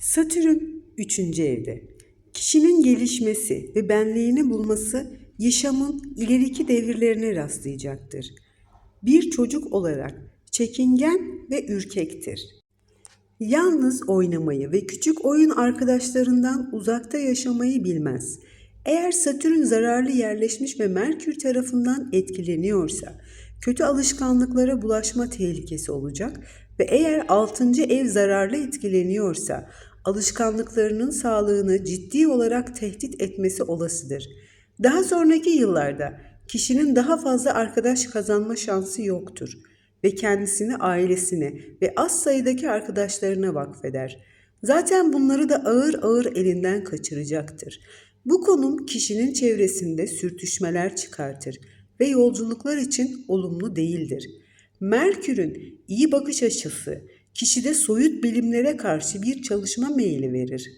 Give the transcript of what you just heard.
Satürn 3. evde. Kişinin gelişmesi ve benliğini bulması yaşamın ileriki devirlerine rastlayacaktır. Bir çocuk olarak çekingen ve ürkektir. Yalnız oynamayı ve küçük oyun arkadaşlarından uzakta yaşamayı bilmez. Eğer Satürn zararlı yerleşmiş ve Merkür tarafından etkileniyorsa, kötü alışkanlıklara bulaşma tehlikesi olacak ve eğer 6. ev zararlı etkileniyorsa, alışkanlıklarının sağlığını ciddi olarak tehdit etmesi olasıdır. Daha sonraki yıllarda kişinin daha fazla arkadaş kazanma şansı yoktur ve kendisini ailesine ve az sayıdaki arkadaşlarına vakfeder. Zaten bunları da ağır ağır elinden kaçıracaktır. Bu konum kişinin çevresinde sürtüşmeler çıkartır ve yolculuklar için olumlu değildir. Merkür'ün iyi bakış açısı kişide soyut bilimlere karşı bir çalışma meyili verir.